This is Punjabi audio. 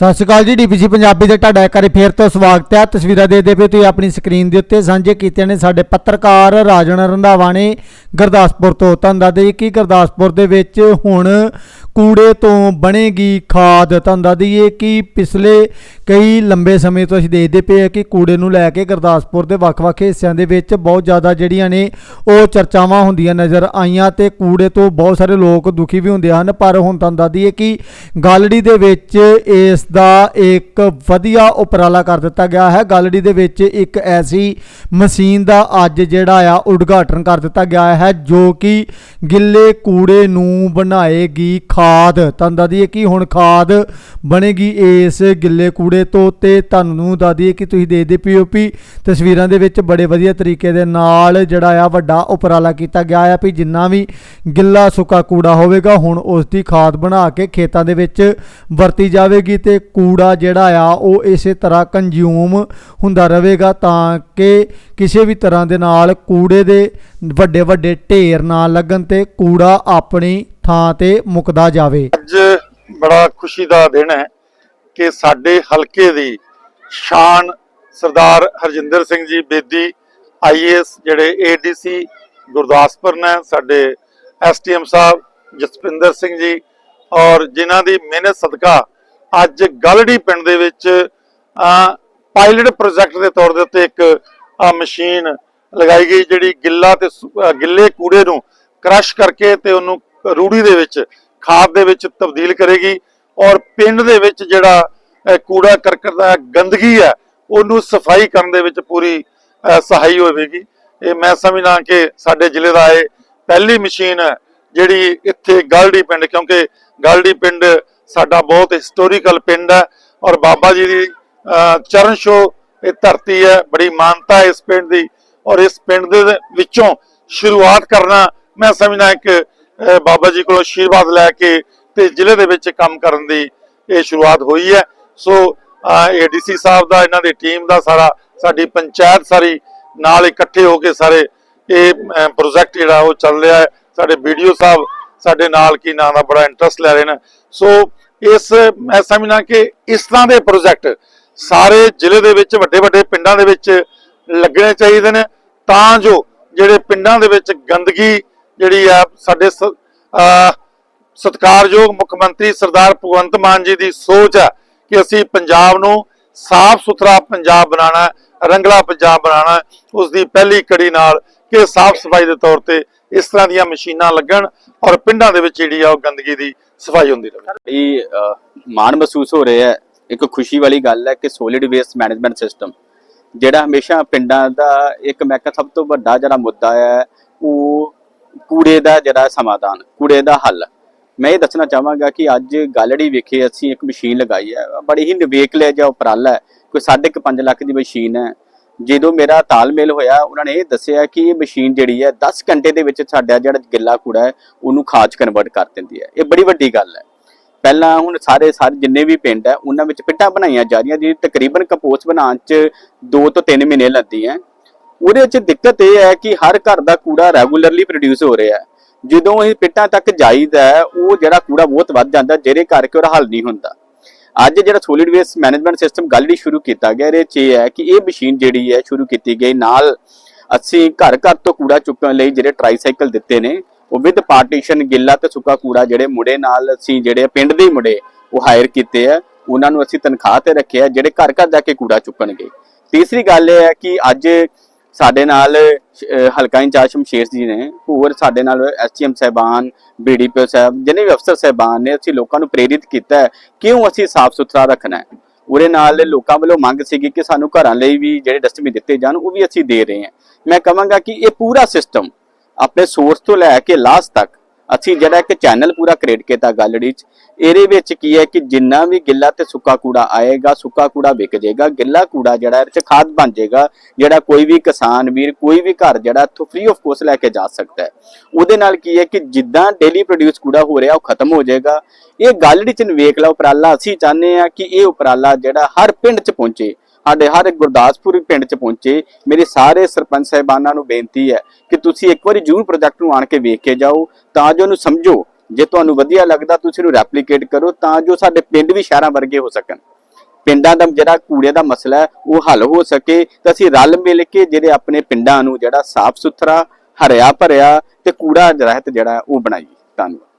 ਸਤਿ ਸ਼੍ਰੀ ਅਕਾਲ ਜੀ, ਡੀਪੀਸੀ ਪੰਜਾਬੀ ਦੇ ਤੁਹਾਡਾ ਇੱਕ ਵਾਰੀ ਫੇਰ ਤੋਂ ਸਵਾਗਤ ਹੈ। ਤਸਵੀਰਾਂ ਦੇ ਦੇ ਪਏ ਤੁਸੀਂ ਆਪਣੀ ਸਕਰੀਨ ਦੇ ਉੱਤੇ। ਸਾਂਝੇ ਕੀਤੇ ਨੇ ਸਾਡੇ ਪੱਤਰਕਾਰ ਰਾਜਨ ਰੰਧਾਵਾ ਨੇ ਗੁਰਦਾਸਪੁਰ ਤੋਂ ਤੁਹਾਨੂੰ ਦੱਸ ਦਈਏ ਕਿ ਗੁਰਦਾਸਪੁਰ ਦੇ ਵਿੱਚ ਹੁਣ ਕੂੜੇ ਤੋਂ ਬਣੇਗੀ ਖਾਦ? ਤੁਹਾਨੂੰ ਦੱਸ ਦਈਏ ਕਿ ਪਿਛਲੇ ਕਈ ਲੰਬੇ ਸਮੇਂ ਤੋਂ ਅਸੀਂ ਦੇਖਦੇ ਪਏ ਹਾਂ ਕਿ ਕੂੜੇ ਨੂੰ ਲੈ ਕੇ ਗੁਰਦਾਸਪੁਰ ਦੇ ਵੱਖ-ਵੱਖ ਹਿੱਸਿਆਂ ਦੇ ਵਿੱਚ ਬਹੁਤ ਜ਼ਿਆਦਾ ਜਿਹੜੀਆਂ ਨੇ ਉਹ ਚਰਚਾਵਾਂ ਹੁੰਦੀਆਂ ਨਜ਼ਰ ਆਈਆਂ ਤੇ ਕੂੜੇ ਤੋਂ ਬਹੁਤ ਸਾਰੇ ਲੋਕ ਦੁਖੀ ਵੀ ਹੁੰਦੇ ਹਨ। ਪਰ ਹੁਣ ਤੁਹਾਨੂੰ ਦੱਸ ਦਈਏ ਕਿ ਗਾਲੜੀ ਦੇ ਵਿੱਚ ਇਸ ਦਾ ਇੱਕ ਵਧੀਆ ਉਪਰਾਲਾ ਕਰ ਦਿੱਤਾ ਗਿਆ ਹੈ। ਗਾਲੜੀ ਦੇ ਵਿੱਚ ਇੱਕ ਐਸੀ ਮਸ਼ੀਨ ਦਾ ਅੱਜ ਜਿਹੜਾ ਆ ਉਦਘਾਟਨ ਕਰ ਦਿੱਤਾ ਗਿਆ ਹੈ। ਹੈ ਜੋ ਕਿ ਗਿੱਲੇ ਕੂੜੇ ਨੂੰ ਬਣਾਏਗੀ ਖਾਦ। ਤੁਹਾਨੂੰ ਦੱਸ ਦਈਏ ਕਿ ਹੁਣ ਖਾਦ ਬਣੇਗੀ ਇਸ ਗਿੱਲੇ ਕੂੜੇ ਤੋਂ ਤੇ ਤੁਹਾਨੂੰ ਦੱਸ ਦਈਏ ਕਿ ਤੁਸੀਂ ਦੇਖਦੇ ਪੀਓਪੀ ਤਸਵੀਰਾਂ ਦੇ ਵਿੱਚ ਬੜੇ ਵਧੀਆ ਤਰੀਕੇ ਦੇ ਨਾਲ ਜਿਹੜਾ ਆ ਵੱਡਾ ਉਪਰਾਲਾ ਕੀਤਾ ਗਿਆ ਆ ਵੀ ਜਿੰਨਾ ਵੀ ਗਿੱਲਾ ਸੁੱਕਾ ਕੂੜਾ ਹੋਵੇਗਾ, ਹੁਣ ਉਸ ਦੀ ਖਾਦ ਬਣਾ ਕੇ ਖੇਤਾਂ ਦੇ ਵਿੱਚ ਵਰਤੀ ਜਾਵੇਗੀ ਤੇ ਕੂੜਾ ਜਿਹੜਾ ਆ ਉਹ ਇਸੇ ਤਰ੍ਹਾਂ ਕੰਜ਼ਿਊਮ ਹੁੰਦਾ ਰਹੇਗਾ ਤਾਂ ਕਿ ਕਿਸੇ ਵੀ ਤਰ੍ਹਾਂ ਦੇ ਨਾਲ ਕੂੜੇ ਦੇ ਵੱਡੇ ਵੱਡੇ ਢੇਰ ਨਾ ਲੱਗਣ ਤੇ ਕੂੜਾ ਆਪਣੀ ਥਾਂ ਤੇ ਮੁਕਦਾ ਜਾਵੇ। ਅੱਜ ਬੜਾ ਖੁਸ਼ੀ ਦਾ ਦਿਨ ਹੈ ਕਿ ਸਾਡੇ ਹਲਕੇ ਦੀ ਸ਼ਾਨ ਸਰਦਾਰ ਹਰਜਿੰਦਰ ਸਿੰਘ ਜੀ ਬੇਦੀ ਆਈਏਐਸ ਜਿਹੜੇ ਏਡੀਸੀ ਗੁਰਦਾਸਪੁਰ ਨੇ, ਸਾਡੇ ਐਸਟੀਐਮ ਸਾਹਿਬ ਜਸਪਿੰਦਰ ਸਿੰਘ ਜੀ ਔਰ ਜਿਨ੍ਹਾਂ ਦੀ ਮਿਹਨਤ ਸਦਕਾ ਅੱਜ ਗਲੜੀ ਪਿੰਡ ਦੇ ਵਿੱਚ ਪਾਇਲਟ ਪ੍ਰੋਜੈਕਟ ਦੇ ਤੌਰ ਦੇ ਉੱਤੇ ਇੱਕ ਮਸ਼ੀਨ ਲਗਾਈ ਗਈ ਜਿਹੜੀ ਗਿੱਲਾ ਤੇ ਗਿੱਲੇ ਕੂੜੇ ਨੂੰ ਕ੍ਰਸ਼ ਕਰਕੇ ਤੇ ਉਹਨੂੰ ਰੂੜੀ ਦੇ ਵਿੱਚ ਖਾਦ ਦੇ ਵਿੱਚ ਤਬਦੀਲ ਕਰੇਗੀ ਔਰ ਪਿੰਡ ਦੇ ਵਿੱਚ ਜਿਹੜਾ ਕੂੜਾ ਕਰਕਟ ਦਾ ਗੰਦਗੀ ਹੈ ਉਹਨੂੰ ਸਫ਼ਾਈ ਕਰਨ ਦੇ ਵਿੱਚ ਪੂਰੀ ਸਹਾਈ ਹੋਵੇਗੀ। ਇਹ ਮੈਂ ਸਮਝਦਾ ਕਿ ਸਾਡੇ ਜ਼ਿਲ੍ਹੇ ਦਾ ਇਹ ਪਹਿਲੀ ਮਸ਼ੀਨ ਹੈ ਜਿਹੜੀ ਇੱਥੇ ਗਲਡੀ ਪਿੰਡ ਕਿਉਂਕਿ ਗਲਡੀ ਪਿੰਡ ਸਾਡਾ ਬਹੁਤ ਹਿਸਟੋਰੀਕਲ ਪਿੰਡ ਹੈ ਔਰ ਬਾਬਾ ਜੀ ਦੀ ਅਹ, ਚਰਨ ਛੋਹ ਇਹ ਧਰਤੀ ਹੈ ਬੜੀ ਮਾਨਤਾ ਇਸ ਪਿੰਡ ਦੀ। ਔਰ ਇਸ ਪਿੰਡ ਦੇ ਵਿੱਚੋਂ ਸ਼ੁਰੂਆਤ ਕਰਨਾ ਮੈਂ ਸਮਝਦਾ ਕਿ ਬਾਬਾ ਜੀ ਕੋਲੋਂ ਆਸ਼ੀਰਵਾਦ ਲੈ ਕੇ ਤੇ ਜ਼ਿਲ੍ਹੇ ਦੇ ਵਿੱਚ ਕੰਮ ਕਰਨ ਦੀ ਇਹ ਸ਼ੁਰੂਆਤ ਹੋਈ ਹੈ। ਸੋ ਏਡੀਸੀ ਸਾਹਿਬ ਦਾ, ਇਹਨਾਂ ਦੀ ਟੀਮ ਦਾ ਸਾਰਾ, ਸਾਡੀ ਪੰਚਾਇਤ ਸਾਰੀ ਨਾਲ ਇਕੱਠੇ ਹੋ ਕੇ ਸਾਰੇ ਇਹ ਪ੍ਰੋਜੈਕਟ ਜਿਹੜਾ ਉਹ ਚੱਲ ਰਿਹਾ ਹੈ। ਸਾਡੇ ਵੀਡੀਓ ਸਾਹਿਬ ਸਾਡੇ ਨਾਲ ਕੀ ਨਾਂ ਦਾ ਬੜਾ ਇੰਟਰਸਟ ਲੈ ਰਹੇ ਨੇ। ਸੋ, ਇਸ, ਮੈਂ ਸਮਝਣਾ ਕਿ ਇਸ ਤਰ੍ਹਾਂ ਦੇ ਪ੍ਰੋਜੈਕਟ ਸਾਰੇ ਜ਼ਿਲ੍ਹੇ ਦੇ ਵਿੱਚ ਵੱਡੇ ਵੱਡੇ ਪਿੰਡਾਂ ਦੇ ਵਿੱਚ ਲੱਗਣੇ ਚਾਹੀਦੇ ਨੇ ਤਾਂ ਜੋ ਜਿਹੜੇ ਪਿੰਡਾਂ ਦੇ ਵਿੱਚ ਗੰਦਗੀ ਜਿਹੜੀ ਆ ਸਾਡੇ ਸਤਿਕਾਰਯੋਗ ਮੁੱਖ ਮੰਤਰੀ ਸਰਦਾਰ ਭਗਵੰਤ ਮਾਨ ਜੀ ਦੀ ਸੋਚ ਹੈ ਕਿ ਅਸੀਂ ਪੰਜਾਬ ਨੂੰ ਸਾਫ਼ ਸੁਥਰਾ ਪੰਜਾਬ ਬਣਾਉਣਾ ਹੈ, ਰੰਗਲਾ ਪੰਜਾਬ ਬਣਾਉਣਾ ਉਸ ਦੀ ਪਹਿਲੀ ਕੜੀ ਨਾਲ ਕਿ ਸਾਫ਼ ਸਫ਼ਾਈ ਦੇ ਤੌਰ ਤੇ ਇਸ ਤਰ੍ਹਾਂ ਦੀਆਂ ਮਸ਼ੀਨਾਂ ਲੱਗਣ ਔਰ ਪਿੰਡਾਂ ਦੇ ਵਿੱਚ ਜਿਹੜੀ ਆ ਉਹ ਗੰਦਗੀ ਦੀ ਸਫ਼ਾਈ ਹੁੰਦੀ ਰਹੇ। ਬੜੀ ਮਾਣ ਮਹਿਸੂਸ ਹੋ ਰਿਹਾ ਹੈ। ਇੱਕ ਖੁਸ਼ੀ ਵਾਲੀ ਗੱਲ ਹੈ ਕਿ ਸੋਲਿਡ ਵੇਸਟ ਮੈਨੇਜਮੈਂਟ ਸਿਸਟਮ ਜਿਹੜਾ ਹਮੇਸ਼ਾ ਪਿੰਡਾਂ ਦਾ ਇੱਕ ਮੈਂ ਕਿਹਾ ਸਭ ਤੋਂ ਵੱਡਾ ਜਿਹੜਾ ਮੁੱਦਾ ਹੈ, ਉਹ ਕੂੜੇ ਦਾ ਜਿਹੜਾ ਸਮਾਧਾਨ, ਕੂੜੇ ਦਾ ਹੱਲ। ਮੈਂ ਇਹ ਦੱਸਣਾ ਚਾਹਾਂਗਾ ਕਿ ਅੱਜ ਗਾਲੜੀ ਵਿਖੇ, ਅਸੀਂ ਇੱਕ ਮਸ਼ੀਨ ਲਗਾਈ ਹੈ, ਬੜੀ ਹੀ ਨਿਵੇਕਲੇ ਜਿਹਾ ਉਪਰਾਲਾ ਹੈ। ਕੋਈ 5.5 ਲੱਖ ਦੀ ਮਸ਼ੀਨ ਹੈ। ਜਦੋਂ ਮੇਰਾ ਤਾਲਮੇਲ ਹੋਇਆ, ਉਹਨਾਂ ਨੇ ਇਹ ਦੱਸਿਆ ਕਿ ਇਹ ਮਸ਼ੀਨ ਜਿਹੜੀ ਹੈ 10 ਘੰਟੇ ਦੇ ਵਿੱਚ ਸਾਡਾ ਜਿਹੜਾ ਗਿੱਲਾ ਕੂੜਾ ਹੈ, ਉਹਨੂੰ ਖਾਦ ਕਨਵਰਟ ਕਰ ਦਿੰਦੀ ਹੈ। ਇਹ ਬੜੀ ਵੱਡੀ ਗੱਲ ਹੈ। ਪਹਿਲਾਂ ਹੁਣ ਸਾਰੇ ਸਾਰੇ ਜਿੰਨੇ ਵੀ ਪਿੰਡ ਹੈ ਉਹਨਾਂ ਵਿੱਚ ਪਿੱਟਾਂ ਬਣਾਈਆਂ ਜਾ ਰਹੀਆਂ ਜੀ ਤਕਰੀਬਨ ਕੰਪੋਸਟ ਬਣਾਉਣ ਚ 2 ਤੋਂ 3 ਮਹੀਨੇ ਲੱਗਦੀਆਂ ਉਹਦੇ ਵਿੱਚ ਦਿੱਕਤ ਇਹ ਹੈ ਕਿ ਹਰ ਘਰ ਦਾ ਕੂੜਾ ਰੈਗੂਲਰਲੀ ਪ੍ਰੋਡਿਊਸ ਹੋ ਰਿਹਾ ਹੈ। ਜਦੋਂ ਇਹ ਪਿੱਟਾਂ ਤੱਕ ਜਾਈਦਾ ਹੈ, ਉਹ ਜਿਹੜਾ ਕੂੜਾ ਬਹੁਤ ਵੱਧ ਜਾਂਦਾ ਜਿਹਦੇ ਕਰਕੇ ਉਹਦਾ ਹੱਲ ਨਹੀਂ ਹੁੰਦਾ। ਅੱਜ ਜਿਹੜਾ ਸੋਲਿਡ ਵੇਸਟ ਮੈਨੇਜਮੈਂਟ ਸਿਸਟਮ ਗੱਲ ਹੀ ਸ਼ੁਰੂ ਕੀਤਾ ਗਿਆ ਇਹਦੇ ਚ ਇਹ ਹੈ ਕਿ ਇਹ ਮਸ਼ੀਨ ਜਿਹੜੀ ਹੈ ਸ਼ੁਰੂ ਕੀਤੀ ਗਈ ਨਾਲ ਅਸੀਂ ਘਰ ਘਰ ਤੋਂ ਕੂੜਾ ਚੁੱਕਣ ਲਈ ਜਿਹੜੇ ਟ੍ਰਾਈਸਾਈਕਲ ਦਿੱਤੇ ਨੇ ਉਹ ਵਿਦ ਪਾਰਟੀਸ਼ਨ ਗਿੱਲਾ ਤੇ ਸੁੱਕਾ ਕੂੜਾ ਜਿਹੜੇ ਮੁੰਡੇ ਨਾਲ ਅਸੀਂ ਜਿਹੜੇ ਪਿੰਡ ਦੇ ਮੁੰਡੇ, ਉਹ ਹਾਇਰ ਕੀਤੇ ਆ। ਉਹਨਾਂ ਨੂੰ ਅਸੀਂ ਤਨਖਾਹ ਤੇ ਰੱਖਿਆ ਜਿਹੜੇ ਘਰ ਘਰ ਜਾ ਕੇ ਕੂੜਾ ਚੁੱਕਣਗੇ। ਤੀਸਰੀ ਗੱਲ ਇਹ ਹੈ ਕਿ ਅੱਜ ਸਾਡੇ ਨਾਲ ਹਲਕਾ ਇੰਚਾਰਜ ਸ਼ਮਸ਼ੇਰ ਜੀ ਨੇ, ਹੋਰ ਸਾਡੇ ਨਾਲ ਐਸਟੀਐਮ ਸਹਿਬਾਨ ਬੀਡੀਪੀਓ ਸਾਹਿਬ, ਜਿੰਨੇ ਵੀ ਅਫਸਰ ਸਹਿਬਾਨ ਨੇ, ਅਸੀਂ ਲੋਕਾਂ ਨੂੰ ਪ੍ਰੇਰਿਤ ਕੀਤਾ ਕਿਉਂ ਅਸੀਂ ਸਾਫ਼ ਸੁਥਰਾ ਰੱਖਣਾ ਹੈ? ਉਹਦੇ ਨਾਲ ਲੋਕਾਂ ਵੱਲੋਂ ਮੰਗ ਸੀਗੀ ਕਿ ਸਾਨੂੰ ਘਰਾਂ ਲਈ ਵੀ ਜਿਹੜੇ ਡਸਟਬਿਨ ਦਿੱਤੇ ਜਾਣ, ਉਹ ਵੀ ਅਸੀਂ ਦੇ ਰਹੇ ਹਾਂ। ਮੈਂ ਕਹਾਂਗਾ ਕਿ ਇਹ ਪੂਰਾ ਸਿਸਟਮ ਆਪਣੇ ਸੋਰਸ ਤੋਂ ਲੈ ਕੇ ਲਾਸਟ ਤੱਕ। ਅਸੀਂ ਜਿਹੜਾ ਇੱਕ ਚੈਨਲ ਪੂਰਾ ਕ੍ਰੀਏਟ ਕੀਤਾ ਗੈਲਰੀ 'ਚ, ਇਹਦੇ ਵਿੱਚ ਕੀ ਹੈ ਕਿ ਜਿੰਨਾ ਵੀ ਗਿੱਲਾ ਤੇ ਸੁੱਕਾ ਕੂੜਾ ਆਏਗਾ, ਸੁੱਕਾ ਕੂੜਾ ਵਿਕ ਜਾਏਗਾ, ਗਿੱਲਾ ਕੂੜਾ ਜਿਹੜਾ ਇਹਦੇ 'ਚ ਖਾਦ ਬਣ ਜਾਏਗਾ, ਜਿਹੜਾ ਕੋਈ ਵੀ ਕਿਸਾਨ ਵੀਰ, ਕੋਈ ਵੀ ਘਰ ਜਿਹੜਾ ਇੱਥੋਂ ਫ੍ਰੀ ਆਫ ਕੋਸਟ ਲੈ ਕੇ ਜਾ ਸਕਦਾ ਹੈ। ਉਹਦੇ ਨਾਲ ਕੀ ਹੈ ਕਿ ਜਿੱਦਾਂ ਡੇਲੀ ਪ੍ਰੋਡਿਊਸ ਕੂੜਾ ਹੋ ਰਿਹਾ, ਉਹ ਖਤਮ ਹੋ ਜਾਏਗਾ। ਇਹ ਗੈਲਰੀ 'ਚ ਨਿਵੇਕ ਲਾ ਉਪਰਾਲਾ, ਅਸੀਂ ਚਾਹੁੰਦੇ ਆ ਕਿ ਇਹ ਉਪਰਾਲਾ ਜਿਹੜਾ ਹਰ ਪਿੰਡ 'ਚ ਪਹੁੰਚੇ। ਸਾਡੇ ਹਰ ਇੱਕ ਗੁਰਦਾਸਪੁਰ ਪਿੰਡ 'ਚ ਪਹੁੰਚੇ, ਮੇਰੇ ਸਾਰੇ ਸਰਪੰਚ ਸਾਹਿਬਾਨਾਂ ਨੂੰ ਬੇਨਤੀ ਹੈ ਕਿ ਤੁਸੀਂ ਇੱਕ ਵਾਰੀ ਜ਼ਰੂਰ ਪ੍ਰੋਜੈਕਟ ਨੂੰ ਆਣ ਕੇ ਵੇਖ ਕੇ ਜਾਓ, ਤਾਂ ਜੋ ਉਹਨੂੰ ਸਮਝੋ, ਜੇ ਤੁਹਾਨੂੰ ਵਧੀਆ ਲੱਗਦਾ ਤੁਸੀਂ ਇਹਨੂੰ ਰੈਪਲੀਕੇਟ ਕਰੋ, ਤਾਂ ਜੋ ਸਾਡੇ ਪਿੰਡ ਵੀ ਸ਼ਹਿਰਾਂ ਵਰਗੇ ਹੋ ਸਕਣ। ਪਿੰਡਾਂ ਦਾ ਜਿਹੜਾ ਕੂੜੇ ਦਾ ਮਸਲਾ ਹੈ, ਉਹ ਹੱਲ ਹੋ ਸਕੇ, ਤਾਂ ਅਸੀਂ ਰਲ ਮਿਲ ਕੇ ਜਿਹੜੇ ਆਪਣੇ ਪਿੰਡਾਂ ਨੂੰ ਜਿਹੜਾ ਸਾਫ਼ ਸੁਥਰਾ ਹਰਿਆ ਭਰਿਆ ਤੇ ਕੂੜਾ ਰਹਿਤ ਜਿਹੜਾ ਉਹ ਬਣਾਈਏ। ਧੰਨਵਾਦ।